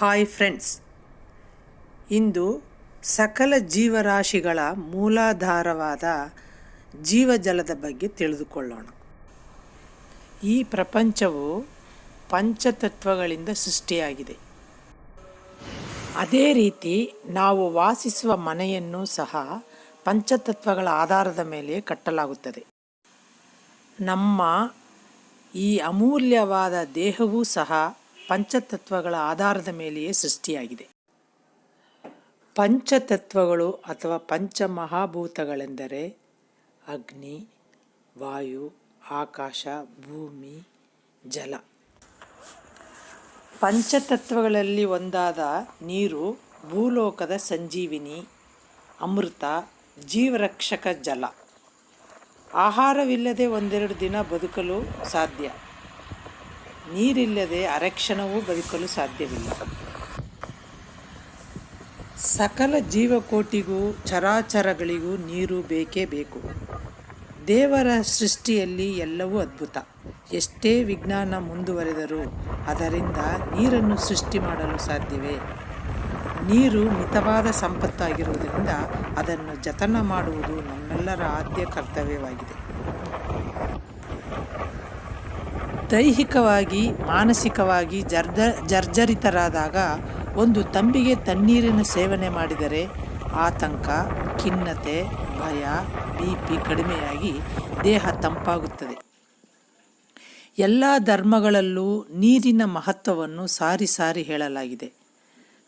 Hi friends. ಇಂದು ಸಕಲ ಜೀವರಾಶಿಗಳ ಮೂಲಾಧಾರವಾದ ಜೀವಜಲದ ಬಗ್ಗೆ ತಿಳಿದುಕೊಳ್ಳೋಣ. ಈ ಪ್ರಪಂಚವು ಪಂಚತತ್ವಗಳಿಂದ ಸೃಷ್ಟಿಯಾಗಿದೆ. ಅದೇ ರೀತಿ ನಾವು ವಾಸಿಸುವ ಮನೆಯನ್ನು ಸಹ ಪಂಚತತ್ವಗಳ ಆಧಾರದ ಮೇಲೆ ಕಟ್ಟಲಾಗುತ್ತದೆ. ನಮ್ಮ ಈ ಅಮೂಲ್ಯವಾದ ದೇಹವೂ ಸಹ ಪಂಚತತ್ವಗಳ ಆಧಾರದ ಮೇಲೆಯೇ ಸೃಷ್ಟಿಯಾಗಿದೆ. ಪಂಚತತ್ವಗಳು ಅಥವಾ ಪಂಚಮಹಾಭೂತಗಳೆಂದರೆ ಅಗ್ನಿ, ವಾಯು, ಆಕಾಶ, ಭೂಮಿ, ಜಲ. ಪಂಚತತ್ವಗಳಲ್ಲಿ ಒಂದಾದ ನೀರು ಭೂಲೋಕದ ಸಂಜೀವಿನಿ, ಅಮೃತ, ಜೀವರಕ್ಷಕ ಜಲ. ಆಹಾರವಿಲ್ಲದೆ ಒಂದೆರಡು ದಿನ ಬದುಕಲು ಸಾಧ್ಯ. ನೀರಿಲ್ಲದೆ ಅರಕ್ಷಣವೂ ಬದುಕಲು ಸಾಧ್ಯವಿಲ್ಲ. ಸಕಲ ಜೀವಕೋಟಿಗೂ ಚರಾಚರಗಳಿಗೂ ನೀರು ಬೇಕೇ ಬೇಕು. ದೇವರ ಸೃಷ್ಟಿಯಲ್ಲಿ ಎಲ್ಲವೂ ಅದ್ಭುತ. ಎಷ್ಟೇ ವಿಜ್ಞಾನ ಮುಂದುವರೆದರೂ ಅದರಿಂದ ನೀರನ್ನು ಸೃಷ್ಟಿ ಮಾಡಲು ಸಾಧ್ಯವೇ? ನೀರು ಮಿತವಾದ ಸಂಪತ್ತಾಗಿರುವುದರಿಂದ ಅದನ್ನು ಜತನ ಮಾಡುವುದು ನಮ್ಮೆಲ್ಲರ ಆದ್ಯ ಕರ್ತವ್ಯವಾಗಿದೆ. ದೈಹಿಕವಾಗಿ, ಮಾನಸಿಕವಾಗಿ ಜರ್ಜ ಜರ್ಜರಿತರಾದಾಗ ಒಂದು ತಂಬಿಗೆ ತಣ್ಣೀರಿನ ಸೇವನೆ ಮಾಡಿದರೆ ಆತಂಕ, ಖಿನ್ನತೆ, ಭಯ, ಬಿ ಪಿ ಕಡಿಮೆಯಾಗಿ ದೇಹ ತಂಪಾಗುತ್ತದೆ. ಎಲ್ಲ ಧರ್ಮಗಳಲ್ಲೂ ನೀರಿನ ಮಹತ್ವವನ್ನು ಸಾರಿ ಸಾರಿ ಹೇಳಲಾಗಿದೆ.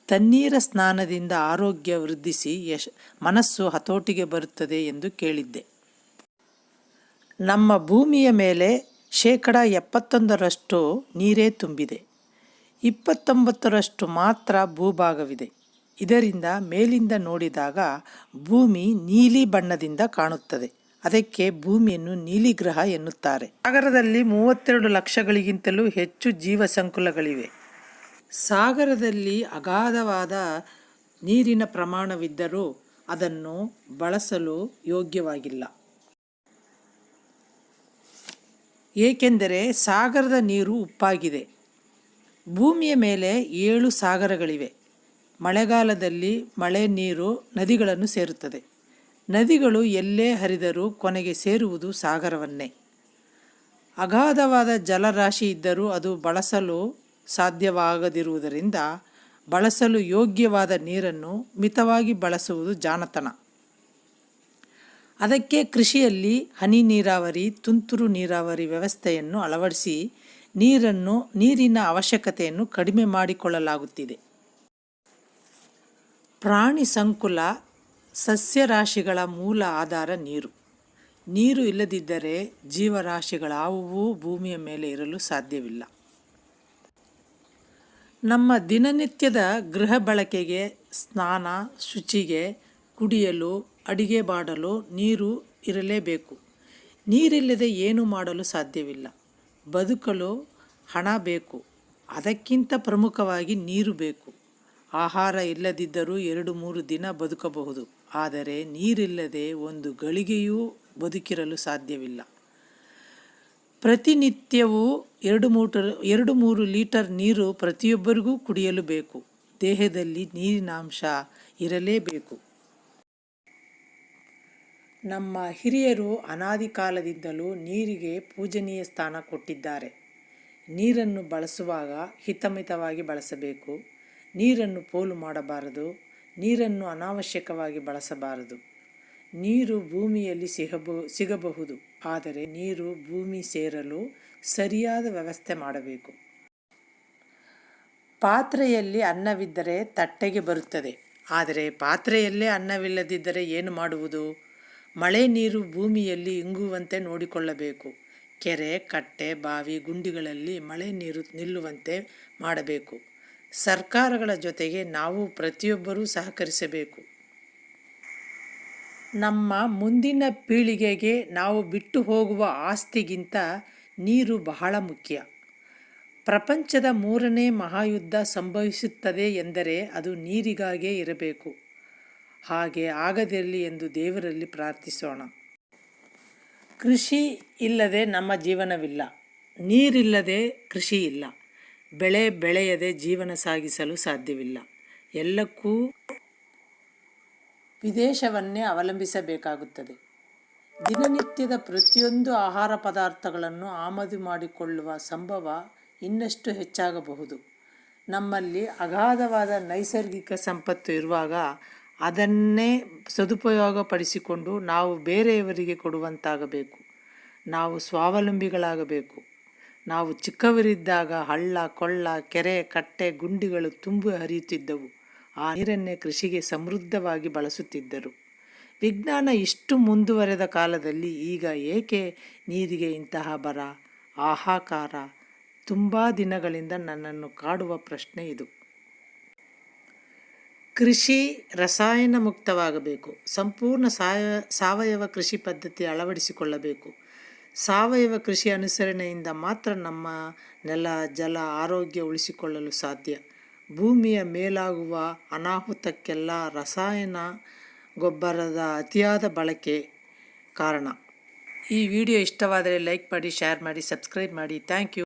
ತಣ್ಣೀರ ಸ್ನಾನದಿಂದ ಆರೋಗ್ಯ ವೃದ್ಧಿಸಿ ಯಶ್, ಮನಸ್ಸು ಹತೋಟಿಗೆ ಬರುತ್ತದೆ ಎಂದು ಕೇಳಿದ್ದೆ. ನಮ್ಮ ಭೂಮಿಯ ಮೇಲೆ ಶೇಕಡ ಎಪ್ಪತ್ತೊಂದರಷ್ಟು ನೀರೇ ತುಂಬಿದೆ. ಇಪ್ಪತ್ತೊಂಬತ್ತರಷ್ಟು ಮಾತ್ರ ಭೂಭಾಗವಿದೆ. ಇದರಿಂದ ಮೇಲಿಂದ ನೋಡಿದಾಗ ಭೂಮಿ ನೀಲಿ ಬಣ್ಣದಿಂದ ಕಾಣುತ್ತದೆ. ಅದಕ್ಕೆ ಭೂಮಿಯನ್ನು ನೀಲಿ ಗ್ರಹ ಎನ್ನುತ್ತಾರೆ. ಸಾಗರದಲ್ಲಿ ಮೂವತ್ತೆರಡು ಲಕ್ಷಗಳಿಗಿಂತಲೂ ಹೆಚ್ಚು ಜೀವ ಸಂಕುಲಗಳಿವೆ ಸಾಗರದಲ್ಲಿ ಅಗಾಧವಾದ ನೀರಿನ ಪ್ರಮಾಣವಿದ್ದರೂ ಅದನ್ನು ಬಳಸಲು ಯೋಗ್ಯವಾಗಿಲ್ಲ. ಏಕೆಂದರೆ ಸಾಗರದ ನೀರು ಉಪ್ಪಾಗಿದೆ. ಭೂಮಿಯ ಮೇಲೆ ಏಳು ಸಾಗರಗಳಿವೆ. ಮಳೆಗಾಲದಲ್ಲಿ ಮಳೆ ನೀರು ನದಿಗಳನ್ನು ಸೇರುತ್ತದೆ. ನದಿಗಳು ಎಲ್ಲೇ ಹರಿದರೂ ಕೊನೆಗೆ ಸೇರುವುದು ಸಾಗರವನ್ನೇ. ಅಗಾಧವಾದ ಜಲರಾಶಿ ಇದ್ದರೂ ಅದು ಬಳಸಲು ಸಾಧ್ಯವಾಗದಿರುವುದರಿಂದ ಬಳಸಲು ಯೋಗ್ಯವಾದ ನೀರನ್ನು ಮಿತವಾಗಿ ಬಳಸುವುದು ಜಾಣತನ. ಅದಕ್ಕೆ ಕೃಷಿಯಲ್ಲಿ ಹನಿ ನೀರಾವರಿ, ತುಂತುರು ನೀರಾವರಿ ವ್ಯವಸ್ಥೆಯನ್ನು ಅಳವಡಿಸಿ ನೀರನ್ನು, ನೀರಿನ ಅವಶ್ಯಕತೆಯನ್ನು ಕಡಿಮೆ ಮಾಡಿಕೊಳ್ಳಲಾಗುತ್ತಿದೆ. ಪ್ರಾಣಿ ಸಂಕುಲ ಸಸ್ಯರಾಶಿಗಳ ಮೂಲ ಆಧಾರ ನೀರು. ನೀರು ಇಲ್ಲದಿದ್ದರೆ ಜೀವರಾಶಿಗಳಾವುವೂ ಭೂಮಿಯ ಮೇಲೆ ಇರಲು ಸಾಧ್ಯವಿಲ್ಲ. ನಮ್ಮ ದಿನನಿತ್ಯದ ಗೃಹ ಬಳಕೆಗೆ ಸ್ನಾನ, ಶುಚಿಗೆ ಕುಡಿಯಲು, ಅಡಿಗೆ ಮಾಡಲು ನೀರು ಇರಲೇಬೇಕು. ನೀರಿಲ್ಲದೆ ಏನು ಮಾಡಲು ಸಾಧ್ಯವಿಲ್ಲ. ಬದುಕಲು ಹಣ ಬೇಕು. ಅದಕ್ಕಿಂತ ಪ್ರಮುಖವಾಗಿ ನೀರು ಬೇಕು. ಆಹಾರ ಇಲ್ಲದಿದ್ದರೂ ಎರಡು ಮೂರು ದಿನ ಬದುಕಬಹುದು. ಆದರೆ ನೀರಿಲ್ಲದೆ ಒಂದು ಗಳಿಗೆಯೂ ಬದುಕಿರಲು ಸಾಧ್ಯವಿಲ್ಲ. ಪ್ರತಿನಿತ್ಯವೂ ಎರಡು ಮೂಟರ್ ಎರಡು ಮೂರು ಲೀಟರ್ ನೀರು ಪ್ರತಿಯೊಬ್ಬರಿಗೂ ಕುಡಿಯಲು ಬೇಕು. ದೇಹದಲ್ಲಿ ನೀರಿನಾಂಶ ಇರಲೇಬೇಕು. ನಮ್ಮ ಹಿರಿಯರು ಅನಾದಿ ಕಾಲದಿಂದಲೂ ನೀರಿಗೆ ಪೂಜನೀಯ ಸ್ಥಾನ ಕೊಟ್ಟಿದ್ದಾರೆ. ನೀರನ್ನು ಬಳಸುವಾಗ ಹಿತಮಿತವಾಗಿ ಬಳಸಬೇಕು. ನೀರನ್ನು ಪೋಲು ಮಾಡಬಾರದು. ನೀರನ್ನು ಅನಾವಶ್ಯಕವಾಗಿ ಬಳಸಬಾರದು. ನೀರು ಭೂಮಿಯಲ್ಲಿ ಸಿಗಬ ಸಿಗಬಹುದು. ಆದರೆ ನೀರು ಭೂಮಿ ಸೇರಲು ಸರಿಯಾದ ವ್ಯವಸ್ಥೆ ಮಾಡಬೇಕು. ಪಾತ್ರೆಯಲ್ಲಿ ಅನ್ನವಿದ್ದರೆ ತಟ್ಟೆಗೆ ಬರುತ್ತದೆ. ಆದರೆ ಪಾತ್ರೆಯಲ್ಲೇ ಅನ್ನವಿಲ್ಲದಿದ್ದರೆ ಏನು ಮಾಡುವುದು? ಮಳೆ ನೀರು ಭೂಮಿಯಲ್ಲಿ ಇಂಗುವಂತೆ ನೋಡಿಕೊಳ್ಳಬೇಕು. ಕೆರೆ, ಕಟ್ಟೆ, ಬಾವಿ, ಗುಂಡಿಗಳಲ್ಲಿ ಮಳೆ ನೀರು ನಿಲ್ಲುವಂತೆ ಮಾಡಬೇಕು. ಸರ್ಕಾರಗಳ ಜೊತೆಗೆ ನಾವು ಪ್ರತಿಯೊಬ್ಬರೂ ಸಹಕರಿಸಬೇಕು. ನಮ್ಮ ಮುಂದಿನ ಪೀಳಿಗೆಗೆ ನಾವು ಬಿಟ್ಟು ಹೋಗುವ ಆಸ್ತಿಗಿಂತ ನೀರು ಬಹಳ ಮುಖ್ಯ. ಪ್ರಪಂಚದ ಮೂರನೇ ಮಹಾಯುದ್ಧ ಸಂಭವಿಸುತ್ತದೆ ಎಂದರೆ ಅದು ನೀರಿಗಾಗೇ ಇರಬೇಕು. ಹಾಗೆ ಆಗದಿರಲಿ ಎಂದು ದೇವರಲ್ಲಿ ಪ್ರಾರ್ಥಿಸೋಣ. ಕೃಷಿ ಇಲ್ಲದೆ ನಮ್ಮ ಜೀವನವಿಲ್ಲ. ನೀರಿಲ್ಲದೆ ಕೃಷಿ ಇಲ್ಲ. ಬೆಳೆ ಬೆಳೆಯದೆ ಜೀವನ ಸಾಗಿಸಲು ಸಾಧ್ಯವಿಲ್ಲ. ಎಲ್ಲಕ್ಕೂ ವಿದೇಶವನ್ನೇ ಅವಲಂಬಿಸಬೇಕಾಗುತ್ತದೆ. ದಿನನಿತ್ಯದ ಪ್ರತಿಯೊಂದು ಆಹಾರ ಪದಾರ್ಥಗಳನ್ನು ಆಮದು ಮಾಡಿಕೊಳ್ಳುವ ಸಂಭವ ಇನ್ನಷ್ಟು ಹೆಚ್ಚಾಗಬಹುದು. ನಮ್ಮಲ್ಲಿ ಅಗಾಧವಾದ ನೈಸರ್ಗಿಕ ಸಂಪತ್ತು ಇರುವಾಗ ಅದನ್ನೇ ಸದುಪಯೋಗಪಡಿಸಿಕೊಂಡು ನಾವು ಬೇರೆಯವರಿಗೆ ಕೊಡುವಂತಾಗಬೇಕು. ನಾವು ಸ್ವಾವಲಂಬಿಗಳಾಗಬೇಕು. ನಾವು ಚಿಕ್ಕವರಿದ್ದಾಗ ಹಳ್ಳ, ಕೊಳ್ಳ, ಕೆರೆ, ಕಟ್ಟೆ, ಗುಂಡಿಗಳು ತುಂಬಿ ಹರಿಯುತ್ತಿದ್ದವು. ಆ ನೀರನ್ನೇ ಕೃಷಿಗೆ ಸಮೃದ್ಧವಾಗಿ ಬಳಸುತ್ತಿದ್ದರು. ವಿಜ್ಞಾನ ಇಷ್ಟು ಮುಂದುವರೆದ ಕಾಲದಲ್ಲಿ ಈಗ ಏಕೆ ನೀರಿಗೆ ಇಂತಹ ಬರ ಆಹಾಕಾರ ತುಂಬ ದಿನಗಳಿಂದ ನನ್ನನ್ನು ಕಾಡುವ ಪ್ರಶ್ನೆ ಇದು. ಕೃಷಿ ರಸಾಯನ ಮುಕ್ತವಾಗಬೇಕು ಸಂಪೂರ್ಣ ಸಾವಯವ ಕೃಷಿ ಪದ್ಧತಿ ಅಳವಡಿಸಿಕೊಳ್ಳಬೇಕು. ಸಾವಯವ ಕೃಷಿ ಅನುಸರಣೆಯಿಂದ ಮಾತ್ರ ನಮ್ಮ ನೆಲ, ಜಲ ಆರೋಗ್ಯ ಉಳಿಸಿಕೊಳ್ಳಲು ಸಾಧ್ಯ. ಭೂಮಿಯ ಮೇಲಾಗುವ ಅನಾಹುತಕ್ಕೆಲ್ಲ ರಸಾಯನ ಗೊಬ್ಬರದ ಅತಿಯಾದ ಬಳಕೆ ಕಾರಣ. ಈ ವಿಡಿಯೋ ಇಷ್ಟವಾದರೆ ಲೈಕ್ ಮಾಡಿ, ಶೇರ್ ಮಾಡಿ, ಸಬ್ಸ್ಕ್ರೈಬ್ ಮಾಡಿ. Thank you.